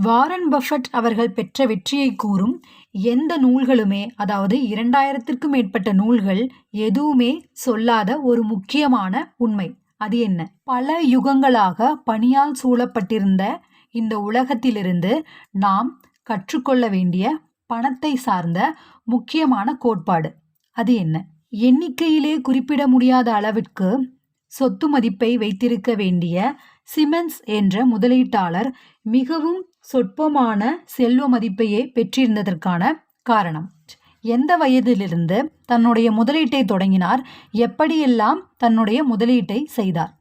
Warren Buffett அவர்கள் பெற்ற வெற்றியை கூறும் எந்த நூல்களுமே அதாவது இரண்டாயிரத்திற்கும் மேற்பட்ட நூல்கள் எதுவுமே சொல்லாத ஒரு முக்கியமான உண்மை. அது என்ன? பல யுகங்களாக பனியால் சூழப்பட்டிருந்த இந்த உலகத்திலிருந்து நாம் கற்றுக்கொள்ள வேண்டிய பணத்தை சார்ந்த முக்கியமான கோட்பாடு. அது என்ன? எண்ணிக்கையிலே குறிப்பிட முடியாத அளவிற்கு சொத்து மதிப்பை வைத்திருக்க வேண்டிய சிமென்ஸ் என்ற முதலீட்டாளர் மிகவும் சொற்பமான செல்வ மதிப்பையே பெற்றிருந்ததற்கான காரணம். எந்த வயதிலிருந்து தன்னுடைய முதலீட்டை தொடங்கினார்? எப்படியெல்லாம் தன்னுடைய முதலீட்டை செய்தார்?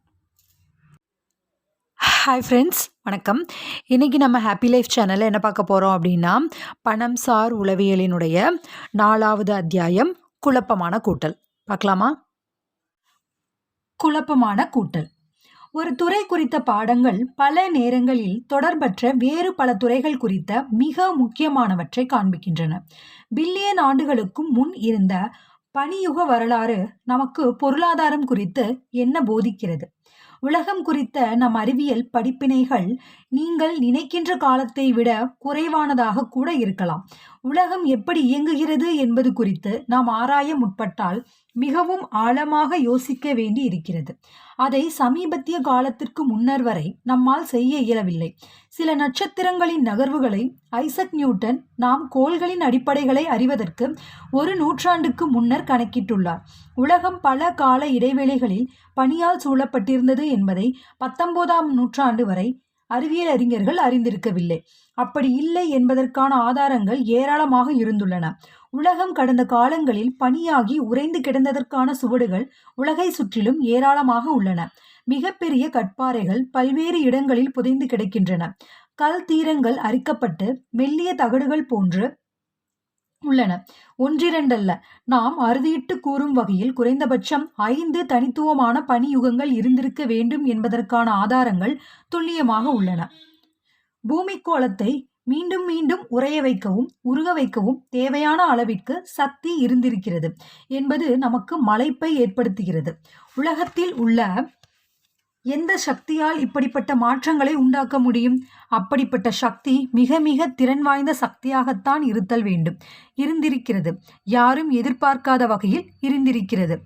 ஹாய் ஃப்ரெண்ட்ஸ் வணக்கம். இன்றைக்கி நம்ம ஹாப்பி லைஃப் சேனலில் என்ன பார்க்க போகிறோம் அப்படின்னா பணம் சார் உளவியலினுடைய நாலாவது அத்தியாயம் குழப்பமான கூட்டல். பார்க்கலாமா? குழப்பமான கூட்டல். ஒரு துறை குறித்த பாடங்கள் பல நேரங்களில் தொடர்பற்ற வேறு பல துறைகள் குறித்த மிக முக்கியமானவற்றை காண்பிக்கின்றன. பில்லியன் ஆண்டுகளுக்கும் முன் இருந்த பனியுக வரலாறு நமக்கு பொருளாதாரம் குறித்து என்ன போதிக்கிறது? உலகம் குறித்த நம் அறிவியல் படிப்பினைகள் நீங்கள் நினைக்கின்ற காலத்தை விட குறைவானதாக கூட இருக்கலாம். உலகம் எப்படி இயங்குகிறது என்பது குறித்து நாம் ஆராய முற்பட்டால் மிகவும் ஆழமாக யோசிக்க வேண்டி இருக்கிறது அதை சமீபத்திய காலத்திற்கு முன்னர் வரை நம்மால் செய்ய இயலவில்லை. சில நட்சத்திரங்களின் நகர்வுகளை ஐசக் நியூட்டன் நாம் கோள்களின் அடிப்படைகளை அறிவதற்கு ஒரு நூற்றாண்டுக்கு முன்னர் கணக்கிட்டுள்ளார். உலகம் பல கால இடைவேளைகளில் பனியால் சூழப்பட்டிருந்தது என்பதை பத்தொன்பதாம் நூற்றாண்டு வரை அறிவியல் அறிஞர்கள் அறிந்திருக்கவில்லை. அப்படி இல்லை என்பதற்கான ஆதாரங்கள் ஏராளமாக இருந்துள்ளன. உலகம் கடந்த காலங்களில் பனியாகி உறைந்து கிடந்ததற்கான சுவடுகள் உலகை சுற்றிலும் ஏராளமாக உள்ளன. மிகப்பெரிய கட்பாறைகள் பல்வேறு இடங்களில் புதைந்து கிடக்கின்றன. கல் தீரங்கள் அரிக்கப்பட்டு மெல்லிய தகடுகள் போன்று உள்ளன. ஒன்றிரண்டல்ல. நாம் அறுதியிட்டு கூறும் வகையில் குறைந்தபட்சம் ஐந்து தனித்துவமான பனியுகங்கள் இருந்திருக்க வேண்டும் என்பதற்கான ஆதாரங்கள் துல்லியமாக உள்ளன. பூமிக்கோளத்தை மீண்டும் மீண்டும் உறைய வைக்கவும் உருக வைக்கவும் தேவையான அளவிற்கு சக்தி இருந்திருக்கிறது என்பது நமக்கு மலைப்பை ஏற்படுத்துகிறது. உலகத்தில் உள்ள எந்த சக்தியால் இப்படிப்பட்ட மாற்றங்களை உண்டாக்க முடியும்? அப்படிப்பட்ட சக்தி மிக மிக திறன் வாய்ந்த சக்தியாகத்தான் இருத்தல் வேண்டும். இருந்திருக்கிறது. யாரும் எதிர்பார்க்காத வகையில் இருந்திருக்கிறது.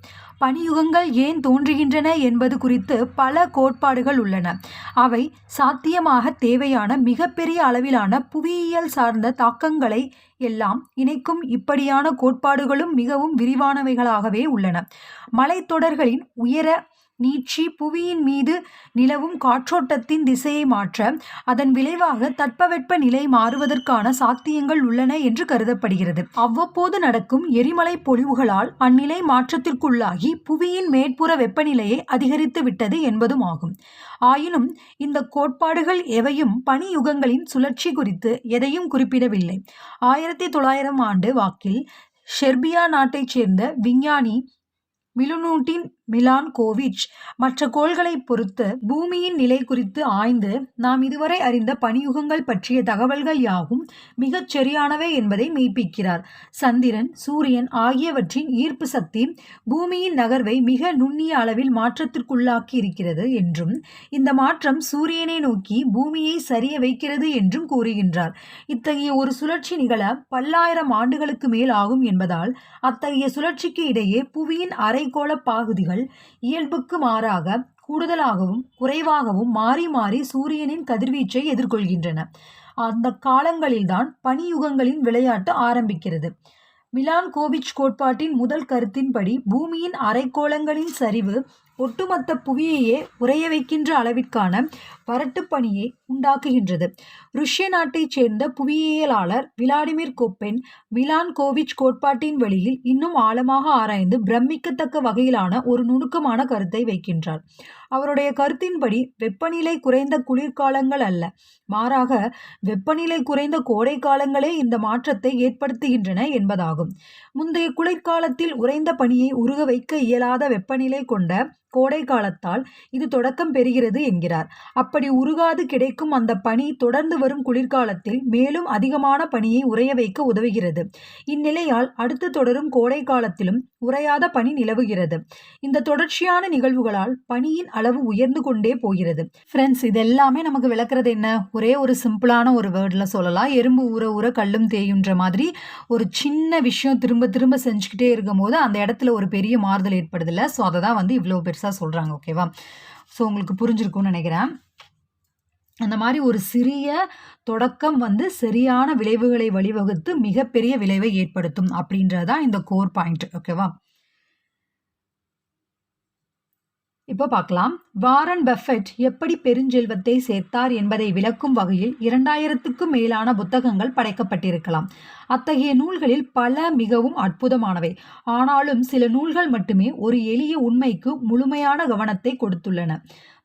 பனியுகங்கள் ஏன் தோன்றுகின்றன என்பது குறித்து பல கோட்பாடுகள் உள்ளன. அவை சாத்தியமாக தேவையான மிகப்பெரிய அளவிலான புவியியல் சார்ந்த தாக்கங்களை எல்லாம் இணைக்கும் இப்படியான கோட்பாடுகளும் மிகவும் விரிவானவைகளாகவே உள்ளன. மலைத்தொடர்களின் உயர நீட்சி புவியின் மீது நிலவும் காற்றோட்டத்தின் திசையை மாற்ற அதன் விளைவாக தட்பவெட்ப நிலை மாறுவதற்கான சாத்தியங்கள் உள்ளன என்று கருதப்படுகிறது. அவ்வப்போது நடக்கும் எரிமலை பொழிவுகளால் அந்நிலை மாற்றத்திற்குள்ளாகி புவியின் மேற்புற வெப்பநிலையை அதிகரித்து விட்டது என்பதும் ஆகும். ஆயினும் இந்த கோட்பாடுகள் எவையும் பனி யுகங்களின் சுழற்சி குறித்து எதையும் குறிப்பிடவில்லை. ஆயிரத்தி தொள்ளாயிரம் ஆண்டு வாக்கில் ஷெர்பியா நாட்டைச் சேர்ந்த விஞ்ஞானி மிலுனூட்டின் மிலான் கோவிச் மற்ற கோள்களை பொறுத்து பூமியின் நிலை குறித்து ஆய்ந்து நாம் இதுவரை அறிந்த பனியுகங்கள் பற்றிய தகவல்கள் யாவும் மிகச் சரியானவை என்பதை மெய்ப்பிக்கிறார். சந்திரன் சூரியன் ஆகியவற்றின் ஈர்ப்பு சக்தி பூமியின் நகர்வை மிக நுண்ணிய அளவில் மாற்றத்திற்குள்ளாக்கி இருக்கிறது என்றும் இந்த மாற்றம் சூரியனை நோக்கி பூமியை சரிய வைக்கிறது என்றும் கூறுகின்றார். இத்தகைய ஒரு சுழற்சி நிகழ பல்லாயிரம் ஆண்டுகளுக்கு மேல் ஆகும் என்பதால் அத்தகைய சுழற்சிக்கு இடையே புவியின் அரைக்கோள பாகுதிகள் இயல்புக்கு மாறாக கூடுதலாகவும் குறைவாகவும் மாறி மாறி சூரியனின் கதிர்வீச்சை எதிர்கொள்கின்றன. அந்த காலங்களில்தான் பனியுகங்களின் விளையாட்டு ஆரம்பிக்கிறது. மிலான் கோவிச் கோட்பாட்டின் முதல் கருத்தின்படி பூமியின் அரைக்கோளங்களின் சரிவு ஒட்டுமொத்த புவியையே உறைய வைக்கின்ற அளவிற்கான வறட்டு பணியை உண்டாக்குகின்றது. ருஷ்ய நாட்டைச் சேர்ந்த புவியியலாளர் விளாடிமிர் கோப்பென் மிலான் கோவிச் கோட்பாட்டின் வழியில் இன்னும் ஆழமாக ஆராய்ந்து பிரமிக்கத்தக்க வகையிலான ஒரு நுணுக்கமான கருத்தை வைக்கின்றார். அவருடைய கருத்தின்படி வெப்பநிலை குறைந்த குளிர்காலங்கள் அல்ல. மாறாக வெப்பநிலை குறைந்த கோடை காலங்களே இந்த மாற்றத்தை ஏற்படுத்துகின்றன என்பதாகும். முந்தைய குளிர்காலத்தில் உறைந்த பனியை உருக வைக்க இயலாத வெப்பநிலை கொண்ட கோடை காலத்தால் இது தொடக்கம் பெறுகிறது என்கிறார். அப்படி உருகாது கிடைக்கும் அந்த பனி தொடர்ந்து வரும் குளிர்காலத்தில் மேலும் அதிகமான பனியை உறைய வைக்க உதவுகிறது. இந்நிலையால் அடுத்து தொடரும் கோடை காலத்திலும் உறையாத பனி நிலவுகிறது. இந்த தொடர்ச்சியான நிகழ்வுகளால் பனியின் அளவு உயர்ந்து கொண்டே போகிறது. ஃப்ரெண்ட்ஸ் இது எல்லாமே நமக்கு விளக்குறது என்ன? ஒரே ஒரு சிம்பிளான ஒரு வேர்டில் சொல்லலாம். எறும்பு ஊற ஊற கல்லும் தேயுன்ற மாதிரி ஒரு சின்ன விஷயம் திரும்ப திரும்ப செஞ்சுக்கிட்டே இருக்கும்போது அந்த இடத்துல ஒரு பெரிய மாறுதல் ஏற்படுதில்லை? ஸோ அதை தான் வந்து இவ்வளோ பெருசாக சொல்கிறாங்க ஓகேவா ஸோ உங்களுக்கு புரிஞ்சிருக்கும்னு நினைக்கிறேன். அந்த மாதிரி ஒரு சிறிய தொடக்கம் வந்து சரியான விளைவுகளை வழிவகுத்து மிகப்பெரிய விளைவை ஏற்படுத்தும் அப்படின்றதான் இந்த கோர் பாயிண்ட் ஓகேவா இப்போ பார்க்கலாம் வாரன் பஃபெட் எப்படி பெருஞ்செல்வத்தை சேர்த்தார் என்பதை விளக்கும் வகையில் இரண்டாயிரத்துக்கும் மேலான புத்தகங்கள் படைக்கப்பட்டிருக்கலாம். அத்தகைய நூல்களில் பல மிகவும் அற்புதமானவை. ஆனாலும் சில நூல்கள் மட்டுமே ஒரு எளிய உண்மைக்கு முழுமையான கவனத்தை கொடுத்துள்ளன.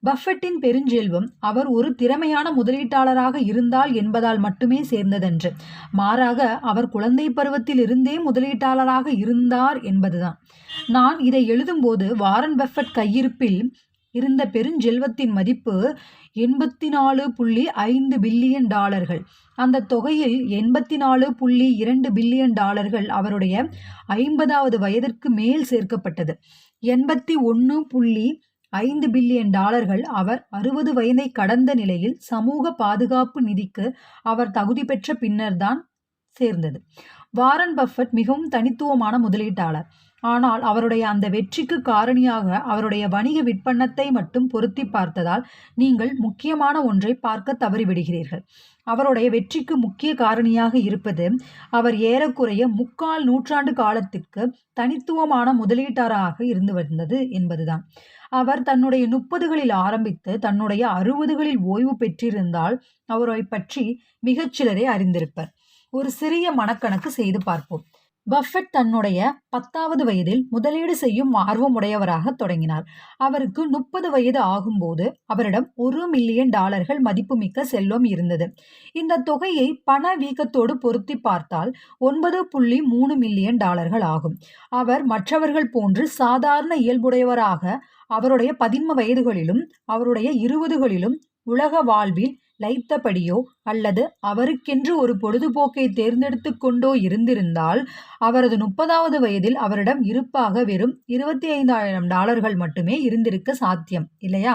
பஃபெட்டின் பெருஞ்செல்வம் அவர் ஒரு திறமையான முதலீட்டாளராக இருந்தால் என்பதால் மட்டுமே சேர்ந்ததன்று. மாறாக அவர் குழந்தை பருவத்தில் இருந்தே முதலீட்டாளராக இருந்தார் என்பதுதான். நான் இதை எழுதும்போது வாரன் பெஃபட் கையிருப்பில் இருந்த பெருஞ்செல்வத்தின் மதிப்பு எண்பத்தி நாலு புள்ளி ஐந்து பில்லியன் டாலர்கள். அந்த தொகையில் எண்பத்தி நாலு புள்ளி இரண்டு பில்லியன் டாலர்கள் அவருடைய ஐம்பதாவது வயதிற்கு மேல் சேர்க்கப்பட்டது. எண்பத்தி ஒன்று புள்ளி ஐந்து பில்லியன் டாலர்கள் அவர் அறுபது வயதை கடந்த நிலையில் சமூக பாதுகாப்பு நிதிக்கு அவர் தகுதி பெற்ற பின்னர்தான் சேர்ந்தது. வாரன் பஃபட் மிகவும் தனித்துவமான முதலீட்டாளர். ஆனால் அவருடைய அந்த வெற்றிக்கு காரணியாக அவருடைய வணிக விற்பனத்தை மட்டும் பொருத்தி பார்த்ததால் நீங்கள் முக்கியமான ஒன்றை பார்க்க தவறிவிடுகிறீர்கள். அவருடைய வெற்றிக்கு முக்கிய காரணியாக இருப்பது அவர் ஏறக்குறைய முக்கால் நூற்றாண்டு காலத்திற்கு தனித்துவமான முதலீட்டாளராக இருந்து வந்தது என்பதுதான். அவர் தன்னுடைய முப்பதுகளில் ஆரம்பித்து தன்னுடைய அறுபதுகளில் ஓய்வு பெற்றிருந்தால் அவரை பற்றி மிகச்சிலரே அறிந்திருப்பர். ஒரு சிறிய மனக்கணக்கு செய்து பார்ப்போம். பஃபெட் தன்னுடைய பத்தாவது வயதில் முதலீடு செய்யும் ஆர்வமுடையவராக தொடங்கினார். அவருக்கு முப்பது வயது ஆகும்போது அவரிடம் ஒரு மில்லியன் டாலர்கள் மதிப்புமிக்க செல்வம் இருந்தது. இந்த தொகையை பண வீக்கத்தோடு பொருத்தி பார்த்தால் ஒன்பது புள்ளி மூணு மில்லியன் டாலர்கள் ஆகும். அவர் மற்றவர்கள் போன்று சாதாரண இயல்புடையவராக அவருடைய பதின்ம வயதுகளிலும் அவருடைய இருபதுகளிலும் உலக வாழ்வில் லைத்தபடியோ அல்லது அவருக்கென்று ஒரு பொழுதுபோக்கை தேர்ந்தெடுத்து கொண்டோ இருந்திருந்தால் அவரது முப்பதாவது வயதில் அவரிடம் இருப்பாக வெறும் இருபத்தி ஐந்தாயிரம் டாலர்கள் மட்டுமே இருந்திருக்க சாத்தியம் இல்லையா?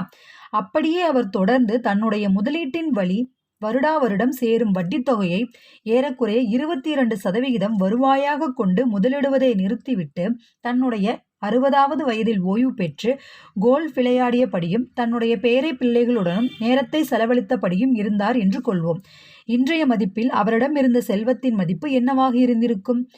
அப்படியே அவர் தொடர்ந்து தன்னுடைய முதலீட்டின் வழி வருடா வருடம் சேரும் வட்டித் தொகையை ஏறக்குறைய இருபத்தி இரண்டு சதவிகிதம் வருவாயாக கொண்டு முதலிடுவதை நிறுத்திவிட்டு தன்னுடைய அறுபதாவது வயதில் ஓய்வு பெற்று கோல்ஃப் விளையாடியபடியும் தன்னுடைய பேரை பிள்ளைகளுடனும் நேரத்தை செலவழித்தபடியும் இருந்தார் என்று கொள்வோம். இன்றைய மதிப்பில் அவரிடம் இருந்த செல்வத்தின் மதிப்பு என்னவாக இருந்திருக்கும்?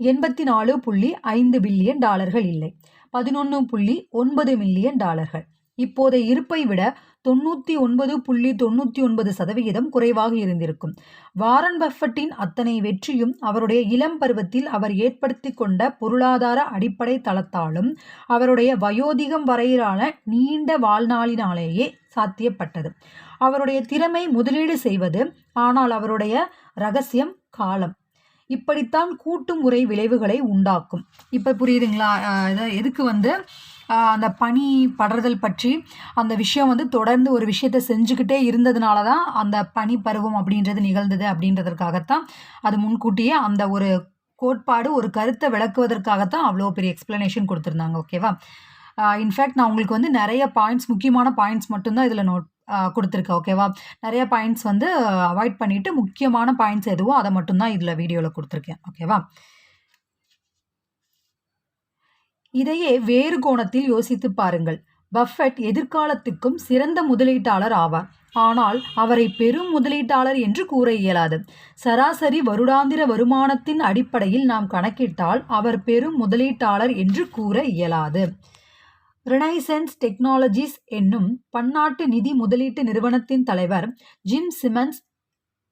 எண்பத்தி நாலு புள்ளி ஐந்து பில்லியன் டாலர்கள் இல்லை. பதினொன்று புள்ளி ஒன்பது மில்லியன் டாலர்கள். இப்போதைய இருப்பை விட தொண்ணூற்றி ஒன்பது புள்ளி தொண்ணூற்றி ஒன்பது சதவிகிதம் குறைவாக இருந்திருக்கும். வாரன் பஃபட்டின் அத்தனை வெற்றியும் அவருடைய இளம் பருவத்தில் அவர் ஏற்படுத்தி கொண்ட பொருளாதார அடிப்படை தளத்தாலும் அவருடைய வயோதிகம் வரையிலான நீண்ட வாழ்நாளினாலேயே சாத்தியப்பட்டது. அவருடைய திறமை முதலீடு செய்வது ஆனால் அவருடைய ரகசியம் காலம். இப்படித்தான் கூட்டு முறை விளைவுகளை உண்டாக்கும். இப்போ புரியுதுங்களா? எதுக்கு வந்து அந்த பனி படர்தல் பற்றி அந்த விஷயம் வந்து தொடர்ந்து ஒரு விஷயத்தை செஞ்சுக்கிட்டே இருந்ததுனால தான் அந்த பனி பருவம் அப்படின்றது நிகழ்ந்தது அப்படின்றதற்காகத்தான் அது முன்கூட்டியே அந்த ஒரு கோட்பாடு ஒரு கருத்தை விளக்குவதற்காகத்தான் அவ்வளோ பெரிய எக்ஸ்ப்ளனேஷன் கொடுத்துருந்தாங்க ஓகேவா இன்ஃபேக்ட் நான் உங்களுக்கு வந்து நிறைய பாயிண்ட்ஸ் முக்கியமான பாயிண்ட்ஸ் மட்டும்தான் இதில் நோட் கொடுத்துருக்கேன் ஓகேவா நிறைய பாயிண்ட்ஸ் வந்து அவாய்ட் பண்ணிவிட்டு முக்கியமான பாயிண்ட்ஸ் எதுவோ அதை மட்டும்தான் இதில் வீடியோவில் கொடுத்துருக்கேன் ஓகேவா இதையே வேறு கோணத்தில் யோசித்து பாருங்கள். பஃபெட் எதிர்காலத்துக்கும் சிறந்த முதலீட்டாளர் ஆவார். ஆனால் அவரை பெரும் முதலீட்டாளர் என்று கூற இயலாது. சராசரி வருடாந்திர வருமானத்தின் அடிப்படையில் நாம் கணக்கிட்டால் அவர் பெரும் முதலீட்டாளர் என்று கூற இயலாது. ரினைசன்ஸ் டெக்னாலஜிஸ் என்னும் பன்னாட்டு நிதி முதலீட்டு நிறுவனத்தின் தலைவர் ஜிம் சிமன்ஸ்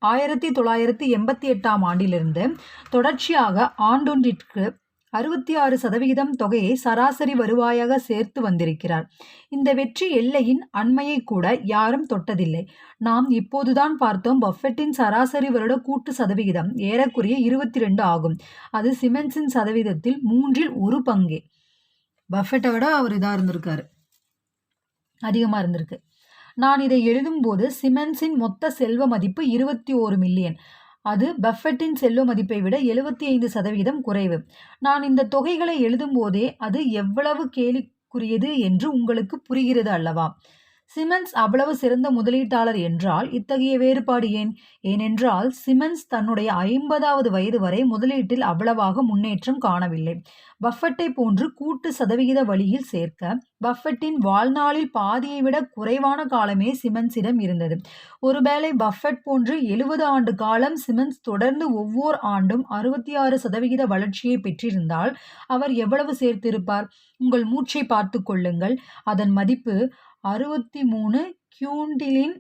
ஆயிரத்தி தொள்ளாயிரத்தி எண்பத்தி எட்டாம் ஆண்டிலிருந்து தொடர்ச்சியாக ஆண்டொன்றிற்கு அறுபத்தி ஆறு சதவிகிதம் தொகையை சராசரி வருவாயாக சேர்த்து வந்திருக்கிறார். இந்த வெற்றி எல்லையின் அண்மையை கூட யாரும் தொட்டதில்லை. நாம் இப்போதுதான் பார்த்தோம் பஃபெட்டின் சராசரி வருட கூட்டு சதவிகிதம் ஏறக்குறைய இருபத்தி ரெண்டு ஆகும். அது சிமெண்ட்ஸின் சதவீதத்தில் மூன்றில் ஒரு பங்கே. பஃபெட்டை விட அவர் இதாக இருந்திருக்காரு. அதிகமாக இருந்திருக்கு. நான் இதை எழுதும்போது சிமெண்ட்ஸின் மொத்த செல்வ மதிப்பு இருபத்தி ஓரு மில்லியன். அது பஃபெட்டின் செல்லும் மதிப்பை விட எழுபத்தி ஐந்து சதவீதம் குறைவு. நான் இந்த தொகைகளை எழுதும்போதே அது எவ்வளவு கேலிக்குரியது என்று உங்களுக்கு புரிகிறது அல்லவா? சிமென்ஸ் அவ்வளவு சிறந்த முதலீட்டாளர் என்றால் இத்தகைய வேறுபாடு ஏன்? ஏனென்றால் சிமென்ஸ் தன்னுடைய ஐம்பதாவது வயது வரை முதலீட்டில் அவ்வளவாக முன்னேற்றம் காணவில்லை. பஃபட்டை போன்று கூட்டு சதவிகித வழியில் சேர்க்க பஃபெட்டின் வாழ்நாளில் பாதியை விட குறைவான காலமே சிமன்ஸிடம் இருந்தது. ஒருவேளை பஃபட் போன்று எழுபது ஆண்டு காலம் சிமன்ஸ் தொடர்ந்து ஒவ்வொரு ஆண்டும் அறுபத்தி ஆறு சதவிகித வளர்ச்சியை பெற்றிருந்தால் அவர் எவ்வளவு சேர்த்திருப்பார்? உங்கள் மூச்சை பார்த்து கொள்ளுங்கள். அதன் மதிப்பு அறுபத்தி மூணு கியூண்டிலின்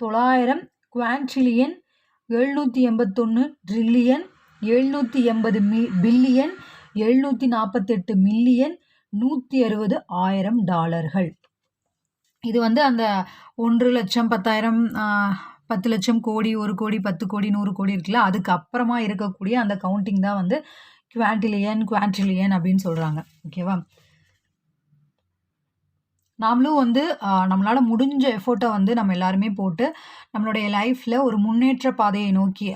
தொள்ளாயிரம் குவான்ட்ரிலியன் எழுநூற்றி எண்பத்தொன்று ட்ரில்லியன் எழுநூற்றி எண்பது மி பில்லியன் எழுநூற்றி நாற்பத்தெட்டு மில்லியன் நூற்றி அறுபது ஆயிரம் டாலர்கள். இது வந்து அந்த ஒன்று லட்சம் பத்தாயிரம் பத்து லட்சம் கோடி ஒரு கோடி பத்து கோடி நூறு கோடி இருக்குல்ல அதுக்கு அப்புறமா இருக்கக்கூடிய அந்த கவுண்டிங் தான் வந்து குவான்டிலியன் குவான்ட்ரிலியன் அப்படின்னு சொல்கிறாங்க ஓகேவா நாமளும் வந்து நம்மளால் முடிஞ்ச எஃபோர்ட்டை வந்து நம்ம எல்லாருமே போட்டு நம்மளுடைய லைஃப்பில் ஒரு முன்னேற்ற பாதையை நோக்கி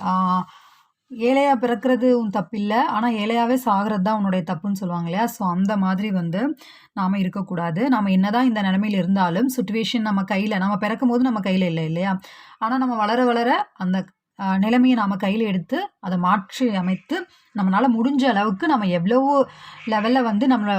ஏழையாக பிறக்கிறது உன் தப்பில்லை. ஆனால் ஏழையாகவே சாகிறது தான் உன்னுடைய தப்புன்னு சொல்லுவாங்க இல்லையா? ஸோ அந்த மாதிரி வந்து நாம் இருக்கக்கூடாது. நம்ம என்னதான் இந்த நிலமையில் இருந்தாலும் சுச்சுவேஷன் நம்ம கையில் நம்ம பிறக்கும் போது நம்ம கையில் இல்லை இல்லையா? ஆனால் நம்ம வளர வளர அந்த நிலைமையை நாம் கையில் எடுத்து அதை மாற்றி அமைத்து நம்மளால் முடிஞ்ச அளவுக்கு நம்ம எவ்வளவு லெவலில் வந்து நம்மளை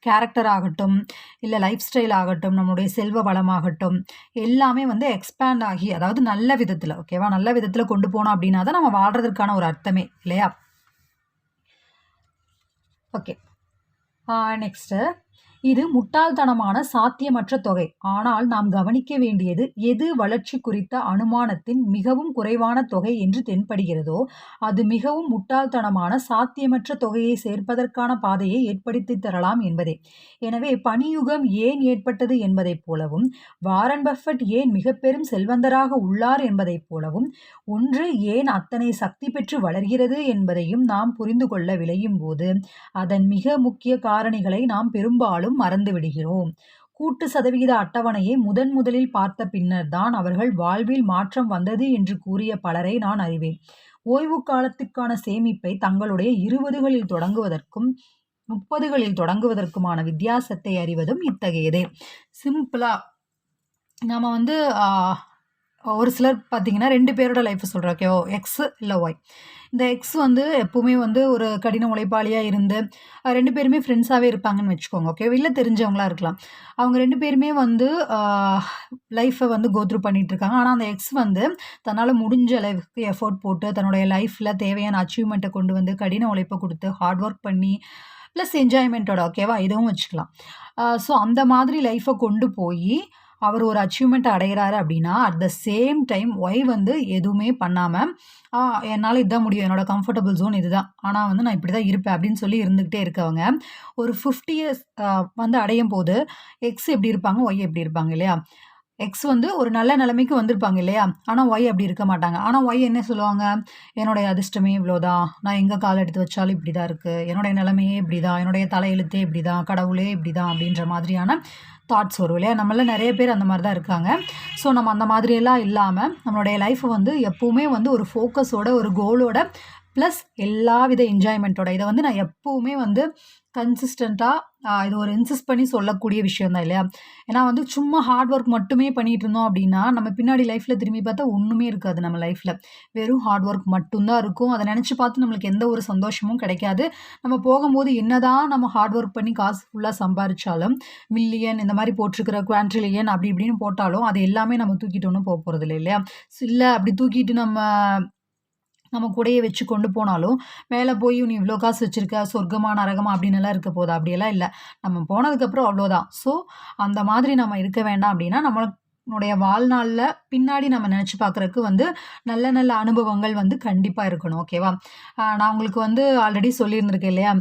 கேரக்டர் ஆகட்டும் இல்லை லைஃப் ஸ்டைல் ஆகட்டும் நம்மளுடைய செல்வ வளமாகட்டும் எல்லாமே வந்து எக்ஸ்பேண்ட் ஆகி அதாவது நல்ல விதத்தில் ஓகேவா நல்ல விதத்தில் கொண்டு போனோம் அப்படின்னா தான் நம்ம வாழ்கிறதுக்கான ஒரு அர்த்தமே இல்லையா? ஓகே நெக்ஸ்ட்டு இது முட்டாள்தனமான சாத்தியமற்ற தொகை. ஆனால் நாம் கவனிக்க வேண்டியது எது வளர்ச்சி குறித்த அனுமானத்தின் மிகவும் குறைவான தொகை என்று தென்படுகிறதோ அது மிகவும் முட்டாள்தனமான சாத்தியமற்ற தொகையை சேர்ப்பதற்கான பாதையை ஏற்படுத்தி தரலாம் என்பதே. எனவே பணியுகம் ஏன் ஏற்பட்டது என்பதைப் போலவும் வாரன் பஃபட் ஏன் மிக பெரும் செல்வந்தராக உள்ளார் என்பதைப் போலவும் ஒன்று ஏன் அத்தனை சக்தி பெற்று வளர்கிறது என்பதையும் நாம் புரிந்து கொள்ள விளையும் போது அதன் மிக முக்கிய காரணிகளை நாம் பெரும்பாலும் பெரும்பாலும் மறந்து விடுகிறோம். கூட்டு சதவிகித அட்டவணையை முதன் முதலில் பார்த்த பின்னர் தான் அவர்கள் வாழ்வில் மாற்றம் வந்தது என்று கூறிய பலரை நான் அறிவேன். ஓய்வு காலத்திற்கான சேமிப்பை தங்களுடைய இருபதுகளில் தொடங்குவதற்கும் முப்பதுகளில் தொடங்குவதற்குமான வித்தியாசத்தை அறிவதும் இத்தகையதே. சிம்பிளா நம்ம வந்து ஒரு சிலர் பார்த்தீங்கன்னா ரெண்டு பேரோட லைஃப் சொல்கிறோம் ஓகே எக்ஸ் இல்லை ஒய் இந்த எக்ஸ் வந்து எப்போவுமே வந்து ஒரு கடின உழைப்பாளியாக இருந்து ரெண்டு பேருமே ஃப்ரெண்ட்ஸாகவே இருப்பாங்கன்னு வச்சுக்கோங்க ஓகே இல்லை தெரிஞ்சவங்களா இருக்கலாம். அவங்க ரெண்டு பேருமே வந்து லைஃப்பை வந்து கோத்ரூ பண்ணிகிட்ருக்காங்க ஆனால் அந்த எக்ஸ் வந்து தன்னால் முடிஞ்ச அளவுக்கு எஃபோர்ட் போட்டு தன்னுடைய லைஃப்பில் தேவையான அச்சீவ்மெண்ட்டை கொண்டு வந்து கடின உழைப்பை கொடுத்து ஹார்ட் ஒர்க் பண்ணி ப்ளஸ் என்ஜாய்மெண்ட்டோட ஓகேவா இதுவும் வச்சுக்கலாம். ஸோ அந்த மாதிரி லைஃப்பை கொண்டு போய் அவர் ஒரு அச்சீவ்மெண்ட் அடைகிறாரு அப்படின்னா at the same time Y வந்து எதுவுமே பண்ணாமல் என்னால் இதுதான் முடியும். என்னோட கம்ஃபர்டபுள் ஜோன் இதுதான். ஆனால் வந்து நான் இப்படி தான் இருப்பேன் அப்படின்னு சொல்லி இருந்துக்கிட்டே இருக்கவங்க ஒரு ஃபிஃப்டி இயர்ஸ் வந்து அடையும் போது எக்ஸ் எப்படி இருப்பாங்க ஒய் எப்படி இருப்பாங்க இல்லையா? எக்ஸ் வந்து ஒரு நல்ல நிலைமைக்கு வந்திருப்பாங்க இல்லையா? ஆனால் ஒய் அப்படி இருக்க மாட்டாங்க. ஆனால் ஒய் என்ன சொல்லுவாங்க? என்னுடைய அதிர்ஷ்டமே இவ்வளோதான் நான் எங்கே கால் எடுத்து வச்சாலும் இப்படி தான் இருக்குது என்னுடைய நிலைமையே இப்படி தான் என்னுடைய தலையெழுத்தே இப்படி தான் கடவுளே இப்படி தான் அப்படின்ற மாதிரியான தாட்ஸ் வரும் இல்லையா? நம்மள நிறைய பேர் அந்த மாதிரி தான் இருக்காங்க. ஸோ நம்ம அந்த மாதிரியெல்லாம் இல்லாமல் நம்மளுடைய லைஃப்பை வந்து எப்போவுமே வந்து ஒரு ஃபோக்கஸோட ஒரு கோலோட ப்ளஸ் எல்லா வித என்ஜாய்மெண்ட்டோட இதை வந்து நான் எப்போவுமே வந்து கன்சிஸ்டண்ட்டாக இது ஒரு இன்சிஸ்ட் பண்ணி சொல்லக்கூடிய விஷயம் தான் இல்லையா? ஏன்னா வந்து சும்மா ஹார்ட் ஒர்க் மட்டுமே பண்ணிகிட்டு இருந்தோம் அப்படின்னா நம்ம பின்னாடி லைஃப்பில் திரும்பி பார்த்தா ஒன்றுமே இருக்காது நம்ம லைஃப்பில் வெறும் ஹார்ட் ஒர்க் மட்டும்தான் இருக்கும். அதை நினச்சி பார்த்து நம்மளுக்கு எந்த ஒரு சந்தோஷமும் கிடைக்காது. நம்ம போகும்போது என்னதான் நம்ம ஹார்ட் ஒர்க் பண்ணி காசு ஃபுல்லாக சம்பாரிச்சாலும் மில்லியன் இந்த மாதிரி போட்டிருக்கிற குவான்ட்ரிலியன் அப்படி இப்படின்னு போட்டாலும் அது எல்லாமே நம்ம தூக்கிட்டு ஒன்றும் போக போகிறது இல்லை இல்லையா? இல்லை அப்படி தூக்கிட்டு நம்ம நம்ம கூடையே வச்சு கொண்டு போனாலும் மேலே போய் நீ இவ்வளோ காசு வச்சுருக்க சொர்க்கமா நரகமா? அப்படின்னு எல்லாம் இருக்க போதா அப்படியெல்லாம் இல்லை. நம்ம போனதுக்கப்புறம் அவ்வளோதான். ஸோ அந்த மாதிரி நம்ம இருக்க வேண்டாம் அப்படின்னா நம்மளுடைய வாழ்நாளில் பின்னாடி நம்ம நினச்சி பார்க்குறக்கு வந்து நல்ல நல்ல அனுபவங்கள் வந்து கண்டிப்பாக இருக்கணும். ஓகேவா நான் உங்களுக்கு வந்து ஆல்ரெடி சொல்லியிருந்திருக்கேன் இல்லையா?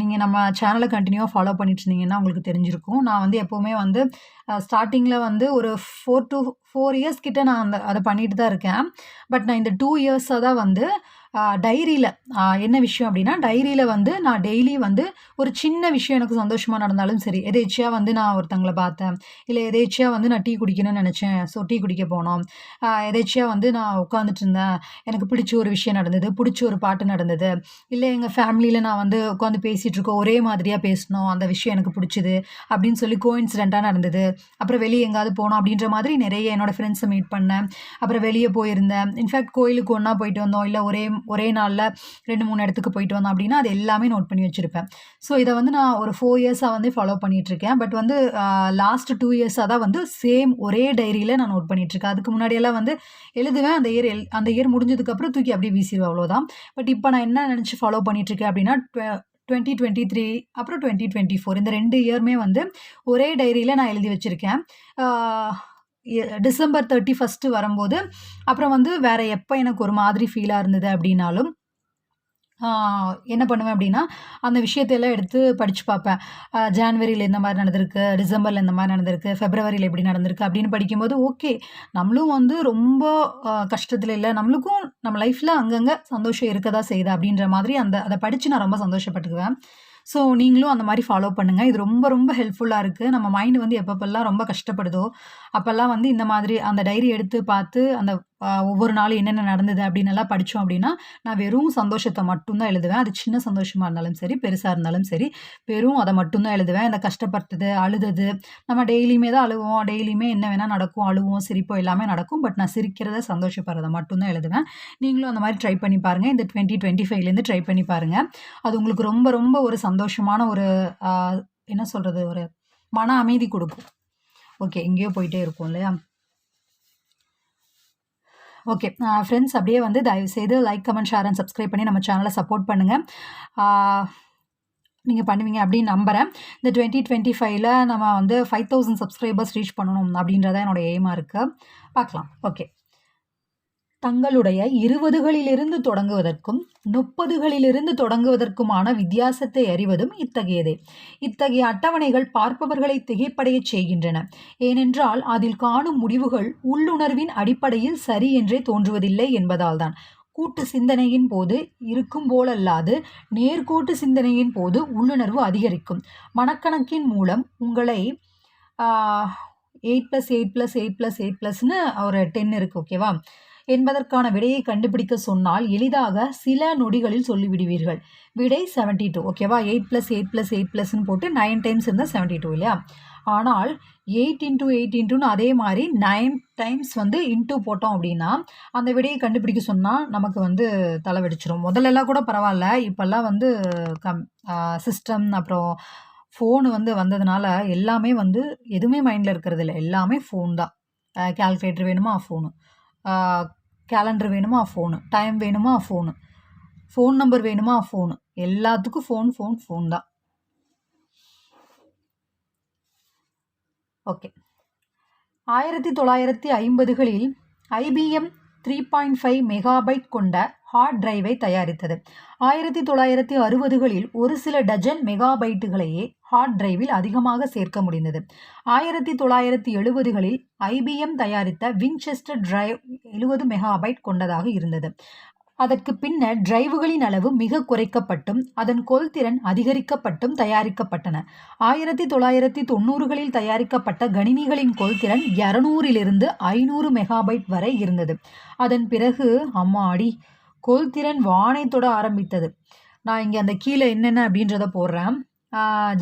நீங்கள் நம்ம சேனலை கண்டினியூவாக ஃபாலோ பண்ணிட்டு இருந்தீங்கன்னா உங்களுக்கு தெரிஞ்சிருக்கும். நான் வந்து எப்போவுமே வந்து ஸ்டார்டிங்கில் வந்து ஒரு ஃபோர் டு ஃபோர் இயர்ஸ் கிட்ட நான் அந்த அதை பண்ணிட்டு தான் இருக்கேன். பட் நான் இந்த டூ இயர்ஸாக தான் வந்து டைரியில். என்ன விஷயம் அப்படின்னா டைரியில் வந்து நான் டெய்லி வந்து ஒரு சின்ன விஷயம் எனக்கு சந்தோஷமாக நடந்தாலும் சரி எதேச்சியாக வந்து நான் ஒருத்தங்களை பார்த்தேன் இல்லை எதேச்சியாக வந்து நான் டீ குடிக்கணும்னு நினச்சேன் ஸோ டீ குடிக்க போனோம் எதேச்சியாக வந்து நான் உட்காந்துட்டு இருந்தேன் எனக்கு பிடிச்ச ஒரு விஷயம் நடந்தது பிடிச்ச ஒரு பாட்டு நடந்தது இல்லை எங்கள் ஃபேமிலியில் நான் வந்து உட்காந்து பேசிகிட்டு இருக்கோம் ஒரே மாதிரியாக பேசணும் அந்த விஷயம் எனக்கு பிடிச்சிது அப்படின்னு சொல்லி கோயின்சிடெண்ட்டாக நடந்தது. அப்புறம் வெளியே எங்கேயாவது போனோம் அப்படின்ற மாதிரி நிறைய என்னோடய ஃப்ரெண்ட்ஸை மீட் பண்ணேன் அப்புறம் வெளியே போயிருந்தேன். இன்ஃபேக்ட் கோயிலுக்கு ஒன்றா போயிட்டு வந்தோம் இல்லை ஒரே ஒரே நாளில் ரெண்டு மூணு இடத்துக்கு போயிட்டு வந்தோம் அப்படின்னா அது எல்லாமே நோட் பண்ணி வச்சுருப்பேன். ஸோ இதை வந்து நான் ஒரு ஃபோர் இயர்ஸாக வந்து ஃபாலோ பண்ணிகிட்ருக்கேன் பட் வந்து லாஸ்ட் டூ இயர்ஸாக தான் வந்து சேம் ஒரே டைரியில் நான் நோட் பண்ணிகிட்ருக்கேன் அதுக்கு முன்னாடியெல்லாம் வந்து எழுதுவேன். அந்த இயர் எல் அந்த இயர் முடிஞ்சதுக்கப்புறம் தூக்கி அப்படியே வீசிடுவேன் அவ்வளோதான் பட் இப்போ நான் என்ன நினச்சி ஃபாலோ பண்ணிகிட்ருக்கேன் அப்படின்னா டுவெண்ட்டி டுவெண்ட்டி த்ரீ அப்புறம் டுவெண்ட்டி டுவெண்ட்டி ஃபோர் இந்த ரெண்டு இயருமே வந்து ஒரே டைரியில் நான் எழுதி வச்சுருக்கேன். டிசம்பர் தேர்ட்டி ஃபஸ்ட்டு வரும்போது அப்புறம் வந்து வேறு எப்போ எனக்கு ஒரு மாதிரி ஃபீலாக இருந்தது அப்படின்னாலும் என்ன பண்ணுவேன் அப்படின்னா அந்த விஷயத்தையெல்லாம் எடுத்து படித்து பார்ப்பேன். ஜான்வரியில் இந்த மாதிரி நடந்திருக்கு டிசம்பரில் இந்த மாதிரி நடந்திருக்கு ஃபெப்ரவரியில் எப்படி நடந்திருக்கு அப்படின்னு படிக்கும்போது ஓகே நம்மளும் வந்து ரொம்ப கஷ்டத்தில் இல்லை நம்மளுக்கும் நம்ம லைஃப்பில் அங்கங்கே சந்தோஷம் இருக்க தான் செய்யுது அப்படின்ற மாதிரி அந்த அதை படித்து நான் ரொம்ப சந்தோஷப்பட்டுக்குவேன். ஸோ நீங்களும் அந்த மாதிரி ஃபாலோ பண்ணுங்கள் இது ரொம்ப ரொம்ப ஹெல்ப்ஃபுல்லாக இருக்குது நம்ம மைண்டு வந்து எப்பப்பெல்லாம் ரொம்ப கஷ்டப்படுதோ அப்போல்லாம் வந்து இந்த மாதிரி அந்த டைரி எடுத்து பார்த்து அந்த ஒவ்வொரு நாளும் என்னென்ன நடந்தது அப்படின்னு எல்லாம் படித்தோம் அப்படின்னா நான் வெறும் சந்தோஷத்தை மட்டும்தான் எழுதுவேன். அது சின்ன சந்தோஷமாக இருந்தாலும் சரி பெருசாக இருந்தாலும் சரி வெறும் அதை மட்டும்தான் எழுதுவேன். இந்த கஷ்டப்பட்டது அழுதது நம்ம டெய்லியுமே தான் அழுவோம். டெய்லியுமே என்ன வேணால் நடக்கும். அழுவோம் சிரிப்போம் எல்லாமே நடக்கும். பட் நான் சிரிக்கிறத சந்தோஷப்படுறத மட்டும்தான் எழுதுவேன். நீங்களும் அந்த மாதிரி ட்ரை பண்ணி பாருங்கள் இந்த டுவெண்ட்டி டுவெண்ட்டி ஃபைவ்லேருந்து ட்ரை பண்ணி பாருங்கள் அது உங்களுக்கு ரொம்ப ரொம்ப ஒரு சந்தோஷமான ஒரு என்ன சொல்கிறது ஒரு மன அமைதி கொடுக்கும். ஓகே எங்கேயோ போயிட்டே இருக்கும் இல்லையா? ஓகே. ஃப்ரெண்ட்ஸ் அப்படியே வந்து தயவுசெய்து like comment share and subscribe பண்ணி நம்ம சேனலை சப்போர்ட் பண்ணுங்கள் நீங்கள் பண்ணுவீங்க அப்படின்னு நம்புகிறேன் இந்த டுவெண்ட்டி டுவெண்ட்டி ஃபைவ்ல நம்ம வந்து ஃபைவ் தௌசண்ட் சப்ஸ்கிரைபர்ஸ் ரீச் பண்ணணும் அப்படின்றத என்னோடய எய்மாக இருக்குது பார்க்கலாம். ஓகே. தங்களுடைய இருபதுகளிலிருந்து தொடங்குவதற்கும் முப்பதுகளிலிருந்து தொடங்குவதற்குமான வித்தியாசத்தை அறிவதும் இத்தகையதே. இத்தகைய அட்டவணைகள் பார்ப்பவர்களை திகைப்படையச் செய்கின்றன. ஏனென்றால் அதில் காணும் முடிவுகள் உள்ளுணர்வின் அடிப்படையில் சரி என்றே தோன்றுவதில்லை என்பதால்தான். கூட்டு சிந்தனையின் போது இருக்கும் போலல்லாது நேர்கோட்டு சிந்தனையின் போது உள்ளுணர்வு அதிகரிக்கும். மனக்கணக்கின் மூலம் உங்களை eight plus eight plus eight plus eight ப்ளஸ்னு ஒரு டென் இருக்குது ஓகேவா என்பதற்கான விடையை கண்டுபிடிக்க சொன்னால் எளிதாக சில நொடிகளில் சொல்லிவிடுவீர்கள். விடை செவன்ட்டி டூ ஓகேவா eight plus eight plus eight ப்ளஸ்ன்னு போட்டு நைன் டைம்ஸ் இருந்தால் செவன்டி டூ இல்லையா? ஆனால் எயிட் இன்ட்டு எயிட் இன்ட்டுன்னு அதே மாதிரி நைன் டைம்ஸ் வந்து இன்ட்டு போட்டோம் அப்படின்னா அந்த விடையை கண்டுபிடிக்க சொன்னால் நமக்கு வந்து தலை வெடிச்சிரும் முதல்லலாம் கூட பரவாயில்ல. இப்போல்லாம் வந்து கம் சிஸ்டம் அப்புறம் ஃபோனு வந்து வந்ததுனால எல்லாமே வந்து எதுவுமே மைண்டில் இருக்கிறது இல்லை எல்லாமே ஃபோன் தான். கால்குலேட்டர் வேணுமா? ஃபோனு கேலண்டர் வேணுமா? ஃபோனு டைம் வேணுமா? ஃபோனு ஃபோன் நம்பர் வேணுமா? ஃபோனு எல்லாத்துக்கும் ஃபோன் ஃபோன் ஃபோன் தான். ஓகே ஆயிரத்தி தொள்ளாயிரத்தி ஐம்பதுகளில் IBM three point five megabyte கொண்ட ஹார்ட் டிரைவை தயாரித்தது. ஆயிரத்தி தொள்ளாயிரத்தி அறுபதுகளில் ஒரு சில டஜன் மெகாபைட்டுகளையே ஹார்ட் டிரைவில் அதிகமாக சேர்க்க முடிந்தது. ஆயிரத்தி தொள்ளாயிரத்தி எழுபதுகளில் ஐபிஎம் தயாரித்த வின்செஸ்டர் டிரைவ் எழுபது மெகாபைட் கொண்டதாக இருந்தது. அதற்கு பின்னர் டிரைவுகளின் அளவு மிக குறைக்கப்பட்டும் அதன் கொள்திறன் அதிகரிக்கப்பட்டும் தயாரிக்கப்பட்டன. ஆயிரத்தி தொள்ளாயிரத்தி தொண்ணூறுகளில் தயாரிக்கப்பட்ட கணினிகளின் கொள்திறன் இரநூறிலிருந்து ஐநூறு மெகாபைட் வரை இருந்தது. அதன் பிறகு அம்மாடி கொள்திறன் வானை தொட ஆரம்பித்தது. நான் இங்கே அந்த கீழே என்னென்ன அப்படின்றத போடுறேன்.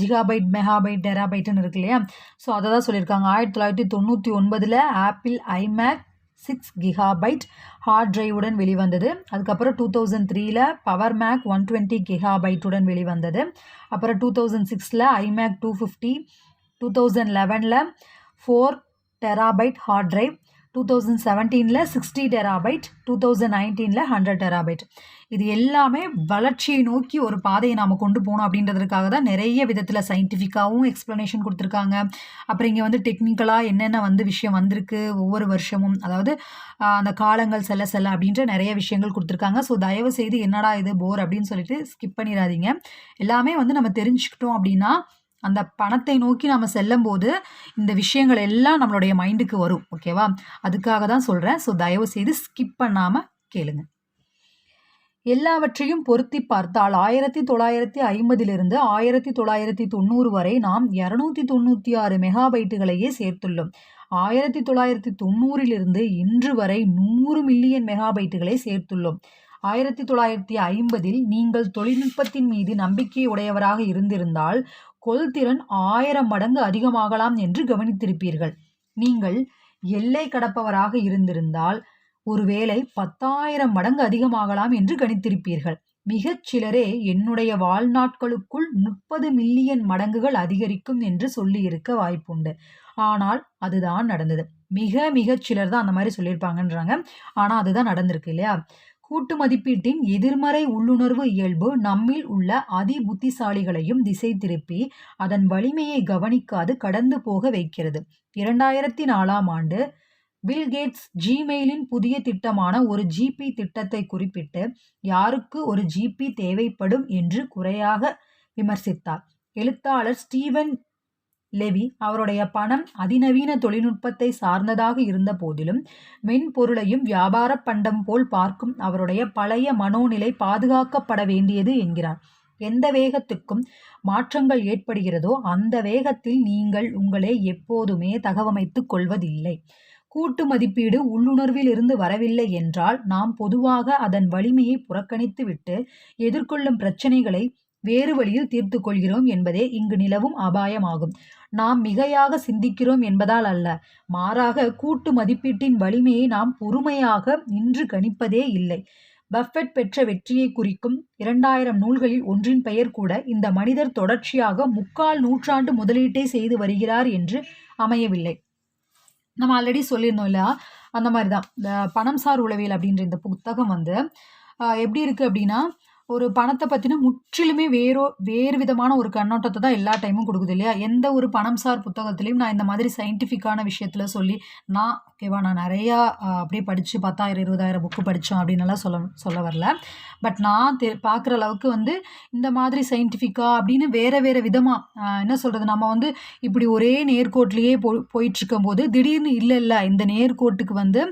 ஜிகாபைட் மெகாபைட் டெராபைட்டுன்னு இருக்கு இல்லையா? ஸோ அதை தான் சொல்லியிருக்காங்க. ஆயிரத்தி தொள்ளாயிரத்தி தொண்ணூற்றி ஒன்பதில் Apple iMac six gigabyte hard டிரைவுடன் வெளிவந்தது. அதுக்கப்புறம் டூ தௌசண்ட் த்ரீல பவர் மேக் ஒன் டுவெண்ட்டி கிகாபைட்டுடன் வெளிவந்தது. அப்புறம் டூ தௌசண்ட் சிக்ஸில் iMac two fifty two thousand லெவனில் four terabyte hard drive two thousand செவன்டீனில் sixty terabyte two thousand நைன்டீனில் ஹண்ட்ரட் டெராபைட் இது எல்லாமே வளர்ச்சியை நோக்கி ஒரு பாதையை நாம் கொண்டு போகணும் அப்படின்றதுக்காக தான் நிறைய விதத்தில் சயின்டிஃபிக்காகவும் எக்ஸ்ப்ளனேஷன் கொடுத்துருக்காங்க. அப்புறம் இங்கே வந்து டெக்னிக்கலாக என்னென்ன வந்து விஷயம் வந்திருக்கு ஒவ்வொரு வருஷமும். அதாவது அந்த காலங்கள் செல்ல செல்ல அப்படின்ற நிறைய விஷயங்கள் கொடுத்துருக்காங்க. ஸோ தயவு செய்து என்னடா இது போர் அப்படின்னு சொல்லிட்டு ஸ்கிப் பண்ணிடாதீங்க. எல்லாமே வந்து நம்ம தெரிஞ்சுக்கிட்டோம் அப்படின்னா அந்த பணத்தை நோக்கி நம்ம செல்லும்போது இந்த விஷயங்கள் எல்லாம் நம்மளுடைய மைண்டுக்கு வரும் ஓகேவா அதுக்காக தான் சொல்கிறேன் ஸோ தயவு செய்து ஸ்கிப் பண்ணாமல் கேளுங்க. எல்லாவற்றையும் பொருத்தி பார்த்தால் ஆயிரத்தி தொள்ளாயிரத்தி ஐம்பதிலிருந்து ஆயிரத்தி தொள்ளாயிரத்தி தொண்ணூறு வரை நாம் இரநூத்தி தொண்ணூற்றி ஆறு மெகாபைட்டுகளையே சேர்த்துள்ளோம். ஆயிரத்தி தொள்ளாயிரத்தி தொண்ணூறிலிருந்து இன்று வரை நூறு மில்லியன் மெகாபைட்டுகளை சேர்த்துள்ளோம். ஆயிரத்தி தொள்ளாயிரத்தி ஐம்பதில் நீங்கள் தொழில்நுட்பத்தின் மீது நம்பிக்கை உடையவராக இருந்திருந்தால் கொள்திறன் ஆயிரம் மடங்கு அதிகமாகலாம் என்று கவனித்திருப்பீர்கள். நீங்கள் எல்லை கடப்பவராக இருந்திருந்தால் ஒருவேளை பத்தாயிரம் மடங்கு அதிகமாகலாம் என்று கணித்திருப்பீர்கள். மிகச் சிலரே என்னுடைய வாழ்நாட்களுக்குள் முப்பது மில்லியன் மடங்குகள் அதிகரிக்கும் என்று சொல்லியிருக்க வாய்ப்புண்டு. ஆனால் அதுதான் நடந்தது. மிக மிகச் சிலர் தான் அந்த மாதிரி சொல்லியிருப்பாங்கன்றாங்க. ஆனால் அதுதான் நடந்திருக்கு இல்லையா? கூட்டு மதிப்பீட்டின் எதிர்மறை உள்ளுணர்வு இயல்பு நம்மில் உள்ள அதி புத்திசாலிகளையும் திசை திருப்பி அதன் வலிமையை கவனிக்காது கடந்து போக வைக்கிறது. இரண்டாயிரத்தி நாலாம் ஆண்டு பில் கேட்ஸ் ஜிமெயிலின் புதிய திட்டமான ஒரு ஜிபி திட்டத்தை குறிப்பிட்டு யாருக்கு ஒரு ஜிபி தேவைப்படும் என்று குறையாக விமர்சித்தார். எழுத்தாளர் ஸ்டீவன் லெவி அவருடைய பணம் அதிநவீன தொழில்நுட்பத்தை சார்ந்ததாக இருந்த போதிலும் மென்பொருளையும் வியாபார பண்டம் போல் பார்க்கும் அவருடைய பழைய மனோநிலை பாதுகாக்கப்பட வேண்டியது என்கிறார். எந்த வேகத்துக்கும் மாற்றங்கள் ஏற்படுகிறதோ அந்த வேகத்தில் நீங்கள் உங்களை எப்போதுமே தகவமைத்துக் கொள்வதில்லை. கூட்டு மதிப்பீடு உள்ளுணர்வில் இருந்து வரவில்லை என்றால் நாம் பொதுவாக அதன் வலிமையை புறக்கணித்துவிட்டு எதிர்கொள்ளும் பிரச்சனைகளை வேறு வழியில் தீர்த்து கொள்கிறோம் என்பதே இங்கு நிலவும் அபாயமாகும். நாம் மிகையாக சிந்திக்கிறோம் என்பதால் அல்ல. மாறாக கூட்டு மதிப்பீட்டின் வலிமையை நாம் பொறுமையாக நின்று கணிப்பதே இல்லை. பஃபெட் பெற்ற வெற்றியை குறிக்கும் இரண்டாயிரம் நூல்களில் ஒன்றின் பெயர் கூட இந்த மனிதர் தொடர்ச்சியாக முக்கால் நூற்றாண்டு முதலீட்டை செய்து வருகிறார் என்று அமையவில்லை. நம்ம ஆல்ரெடி சொல்லியிருந்தோம் இல்லையா? அந்த மாதிரி தான் இந்த பணம் சார் உளவியல் அப்படின்ற இந்த புத்தகம் வந்து எப்படி இருக்குது அப்படின்னா ஒரு பணத்தை பற்றின முற்றிலுமே வேறோ வேறு விதமான ஒரு கண்ணோட்டத்தை தான் எல்லா டைமும் கொடுக்குது இல்லையா? எந்த ஒரு பணம் சார் புத்தகத்துலேயும் நான் இந்த மாதிரி சயின்டிஃபிக்கான விஷயத்தில் சொல்லி நான் ஓகேவா நான் நிறையா அப்படியே படித்து பத்தாயிரம் இருபதாயிரம் புக்கு படித்தோம் அப்படின்னுலாம் சொல்ல சொல்ல வரல. பட் நான் தெ பார்க்குற அளவுக்கு வந்து இந்த மாதிரி சயின்டிஃபிக்காக அப்படின்னு வேறு வேறு விதமாக என்ன சொல்கிறது நம்ம வந்து இப்படி ஒரே நேர்கோட்லேயே போ போயிட்டுருக்கும்போது திடீர்னு இல்லை இல்லை இந்த நேர்கோட்டுக்கு வந்து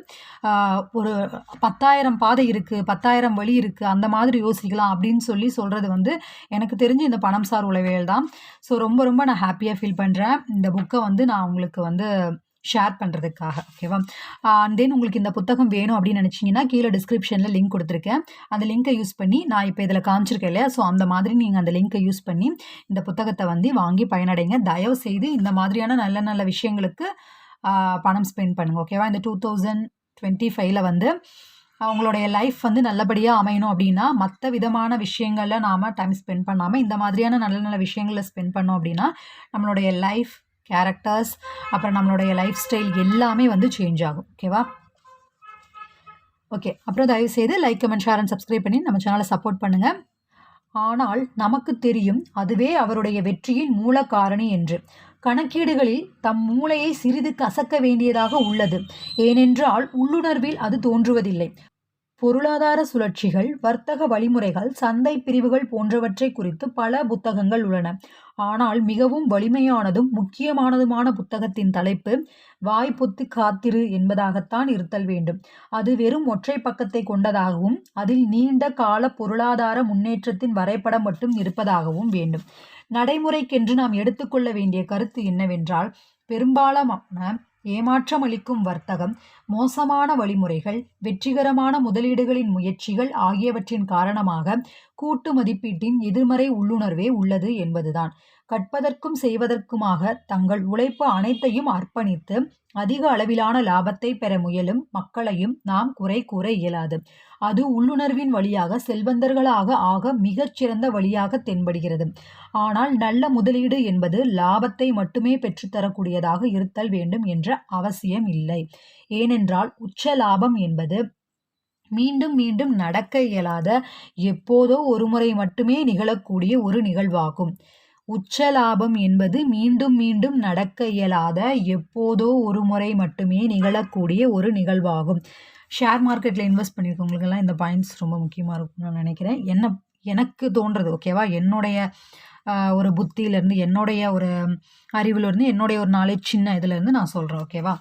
ஒரு பத்தாயிரம் பாதை இருக்குது பத்தாயிரம் வழி இருக்குது அந்த மாதிரி யோசிக்கலாம். அப்படின்னு சொல்லி சொல்கிறது வந்து எனக்கு தெரிஞ்சு இந்த பணம் சார் உளவியல் தான். ஸோ ரொம்ப ரொம்ப நான் ஹாப்பியாக ஃபீல் பண்ணுறேன் இந்த புக்கை வந்து நான் உங்களுக்கு வந்து ஷேர் பண்ணுறதுக்காக ஓகேவா அண்ட் தென் உங்களுக்கு இந்த புத்தகம் வேணும் அப்படின்னு நினச்சிங்கன்னா கீழே டிஸ்கிரிப்ஷனில் லிங்க் கொடுத்துருக்கேன். அந்த லிங்க்கை யூஸ் பண்ணி நான் இப்போ இதில் காமிச்சிருக்கேன் இல்லையா? ஸோ அந்த மாதிரி நீங்கள் அந்த லிங்க்கை யூஸ் பண்ணி இந்த புத்தகத்தை வந்து வாங்கி பயனடைங்க. தயவு செய்து இந்த மாதிரியான நல்ல நல்ல விஷயங்களுக்கு பணம் ஸ்பெண்ட் பண்ணுங்கள் ஓகேவா இந்த டூ தௌசண்ட் டுவெண்ட்டி ஃபைவ்ல வந்து அவங்களுடைய லைஃப் வந்து நல்லபடியாக அமையணும் அப்படின்னா மற்ற விதமான விஷயங்களில் நாம் டைம் ஸ்பெண்ட் பண்ணாமல் இந்த மாதிரியான நல்ல நல்ல விஷயங்களில் ஸ்பெண்ட் பண்ணோம் அப்படின்னா நம்மளுடைய லைஃப் கேரக்டர்ஸ் அப்புறம் நம்மளுடைய லைஃப் ஸ்டைல் எல்லாமே வந்து சேஞ்ச் ஆகும். ஓகேவா ஓகே அப்புறம் தயவு செய்து like comment share and subscribe பண்ணி நம்ம சேனலை சப்போர்ட் பண்ணுங்கள் ஆனால் நமக்கு தெரியும் அதுவே அவருடைய வெற்றியின் மூல காரணி என்று. கணக்கீடுகளில் தம் மூளையை சிறிது கசக்க வேண்டியதாக உள்ளது. ஏனென்றால் உள்ளுணர்வில் அது தோன்றுவதில்லை. பொருளாதார சுழற்சிகள் வர்த்தக வழிமுறைகள் சந்தை பிரிவுகள் போன்றவற்றை குறித்து பல புத்தகங்கள் உள்ளன. ஆனால் மிகவும் வலிமையானதும் முக்கியமானதுமான புத்தகத்தின் தலைப்பு வாய்ப்புத்து காத்திரு என்பதாகத்தான் இருத்தல் வேண்டும். அது வெறும் ஒற்றை பக்கத்தை கொண்டதாகவும் அதில் நீண்ட கால பொருளாதார முன்னேற்றத்தின் வரைபடம் மட்டும் இருப்பதாகவும் வேண்டும். நடைமுறைக்கென்று நாம் எடுத்துக்கொள்ள வேண்டிய கருத்து என்னவென்றால் பெரும்பாலான ஏமாற்றம் அளிக்கும் வர்த்தகம் மோசமான வழிமுறைகள் வெற்றிகரமான முதலீடுகளின் முயற்சிகள் ஆகியவற்றின் காரணமாக கூட்டு மதிப்பீட்டின் எதிர்மறை உள்ளுணர்வே உள்ளது என்பதுதான். கற்பதற்கும் செய்வதற்குமாக தங்கள் உழைப்பு அனைத்தையும் அர்ப்பணித்து அதிக அளவிலான லாபத்தை பெற முயலும் மக்களையும் நாம் குறை கூற இயலாது. அது உள்ளுணர்வின் வழியாக செல்வந்தர்களாக ஆக மிகச்சிறந்த வழியாக தென்படுகிறது. ஆனால் நல்ல முதலீடு என்பது லாபத்தை மட்டுமே பெற்றுத்தரக்கூடியதாக இருத்தல் வேண்டும் என்ற அவசியம் இல்லை. ஏனென்றால் உச்ச லாபம் என்பது மீண்டும் மீண்டும் நடக்க இயலாத எப்போதோ ஒருமுறை மட்டுமே நிகழக்கூடிய ஒரு நிகழ்வாகும். உச்ச லாபம் என்பது மீண்டும் மீண்டும் நடக்க இயலாத எப்போதோ ஒரு முறை மட்டுமே நிகழக்கூடிய ஒரு நிகழ்வாகும். ஷேர் மார்க்கெட்டில் இன்வெஸ்ட் பண்ணியிருக்கவங்களுக்கெல்லாம் இந்த பாயிண்ட்ஸ் ரொம்ப முக்கியமாக இருக்கும்னு நான் நினைக்கிறேன். என்ன எனக்கு தோன்றது ஓகேவா என்னுடைய ஒரு புத்தியிலேருந்து என்னுடைய ஒரு அறிவிலேருந்து என்னுடைய ஒரு நாலேஜ் சின்ன இதுலேருந்து நான் சொல்கிறேன் ஓகேவா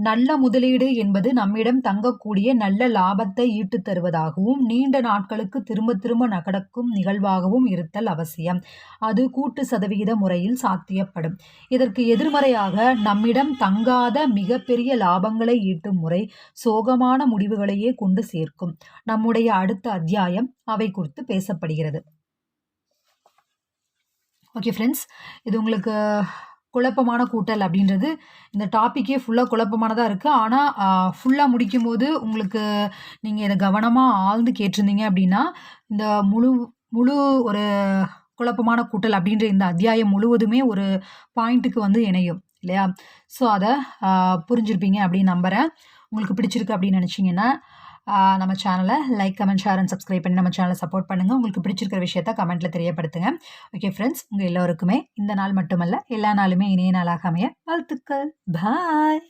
நல்ல முதலீடு என்பது நம்மிடம் தங்கக்கூடிய நல்ல லாபத்தை ஈட்டுத் தருவதாகவும் நீண்ட நாட்களுக்கு திரும்ப திரும்ப நடக்கும் நிகழ்வாகவும் இருத்தல் அவசியம். அது கூட்டு சதவிகித முறையில் சாத்தியப்படும். இதற்கு எதிர்மறையாக நம்மிடம் தங்காத மிகப்பெரிய லாபங்களை ஈட்டும் முறை சோகமான முடிவுகளையே கொண்டு சேர்க்கும். நம்முடைய அடுத்த அத்தியாயம் அவை குறித்து பேசப்படுகிறது. ஓகே ஃப்ரெண்ட்ஸ் இது உங்களுக்கு குழப்பமான கூட்டல் அப்படின்றது இந்த டாப்பிக்கே ஃபுல்லாக குழப்பமானதாக இருக்குது ஆனால் ஃபுல்லாக முடிக்கும் போது உங்களுக்கு நீங்கள் இதை கவனமாக ஆழ்ந்து கேட்டிருந்தீங்க அப்படின்னா இந்த முழு முழு ஒரு குழப்பமான கூட்டல் அப்படின்ற இந்த அத்தியாயம் முழுவதுமே ஒரு பாயிண்ட்டுக்கு வந்து இணையும் இல்லையா? ஸோ அதை புரிஞ்சிருப்பீங்க அப்படின்னு நம்புகிறேன் உங்களுக்கு பிடிச்சிருக்கு அப்படின்னு நினச்சிங்கன்னா நம்ம சேனலை like comment share and subscribe பண்ணி நம்ம சேனலை சப்போர்ட் பண்ணுங்கள் உங்களுக்கு பிடிச்சிருக்கிற விஷயத்த கமெண்ட்டில் தெரியப்படுத்துங்க. ஓகே ஃப்ரெண்ட்ஸ் உங்கள் எல்லோருக்குமே இந்த நாள் மட்டுமல்ல எல்லா நாளுமே இணைய நாளாக அமைய வாழ்த்துக்கள். பாய்